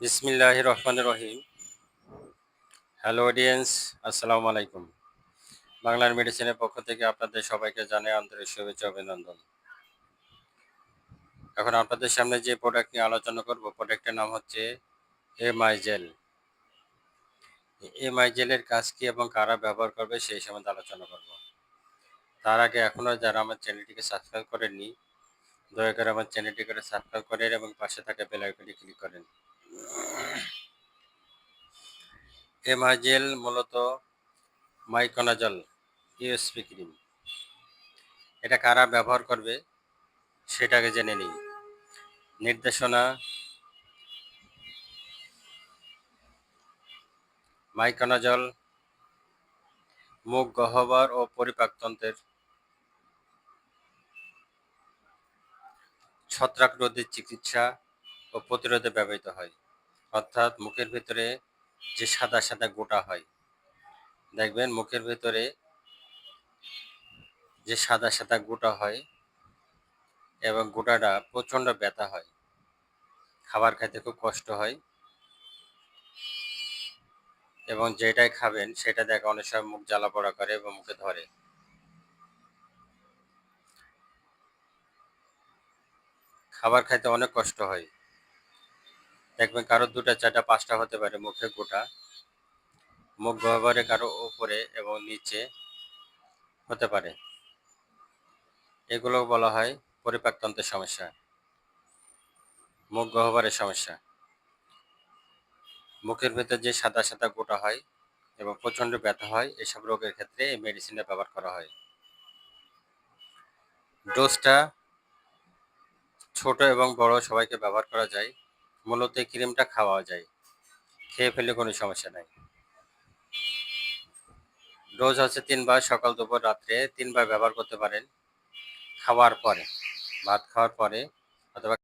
বিসমিল্লাহ রহমান রহিম। Hello audience আসসালামু আলাইকুম। বাংলার মেডিসিনের পক্ষ থেকে আপনাদের সবাইকে জানাই আন্তরিক শুভেচ্ছা অভিনন্দন। এখন আপনাদের সামনে যে প্রোডাক্ট নিয়ে আলোচনা করব প্রোডাক্টের নাম হচ্ছে এমআই জেল এমআই জেলের কাজ কি এবং কারা ব্যবহার করবে সেই সম্বন্ধে আলোচনা করব। তার আগে এখনও যারা আমার চ্যানেলটিকে সাবস্ক্রাইব করেননি, দয়া করে আমার চ্যানেলটি করে সাবস্ক্রাইব করেন এবং পাশে থাকা বেল ক্লিক করেন। এমাজেল মূলত মাইকোনাজল ইউএসপি ক্রিম এটা কারা ব্যবহার করবে সেটাকে জেনে নিই। নির্দেশনা মাইকোনাজল মুখ গহ্বর ও পরিপাকতন্ত্রের ছত্রাক রোধের চিকিৎসা ও প্রতিরোধে ব্যবহৃত হয়। অর্থাৎ মুখের ভিতরে যে সাদা সাদা গোটা হয়, দেখবেন মুখের ভিতরে যে সাদা সাদা গোটা হয় এবং গোটাটা প্রচণ্ড ব্যথা হয়। খাবার খাইতে খুব কষ্ট হয় এবং যেটাই খাবেন সেটা দেখে অনেক সময় মুখ জ্বালা পড়া করে এবং মুখে ধরে। খাবার খাইতে অনেক কষ্ট হয়। দেখবেন কারও দুটা, চারটা, পাঁচটা হতে পারে মুখে গোটা। মুখ গহ্বরে কারও উপরে এবং নিচে হতে পারে। এগুলো বলা হয় পরিপাকতন্ত্রের সমস্যা। মুখ গহ্বরের সমস্যা। মুখের ভেতর যে সাদা সাদা গোটা হয় এবং প্রচণ্ড ব্যথা হয়, এসব রোগের ক্ষেত্রে এই মেডিসিনটা ব্যবহার করা হয়। ডোজটা ছোট এবং বড় সবাইকে ব্যবহার করা যায়। মূলত এই ক্রিমটা খাওয়া যায়। খেয়ে ফেলে কোনো সমস্যা নাই। ডোজ হচ্ছে তিনবার, সকাল, দুপুর, রাত্রে তিনবার ব্যবহার করতে পারেন। খাওয়ার পরে, ভাত খাওয়ার পরে অথবা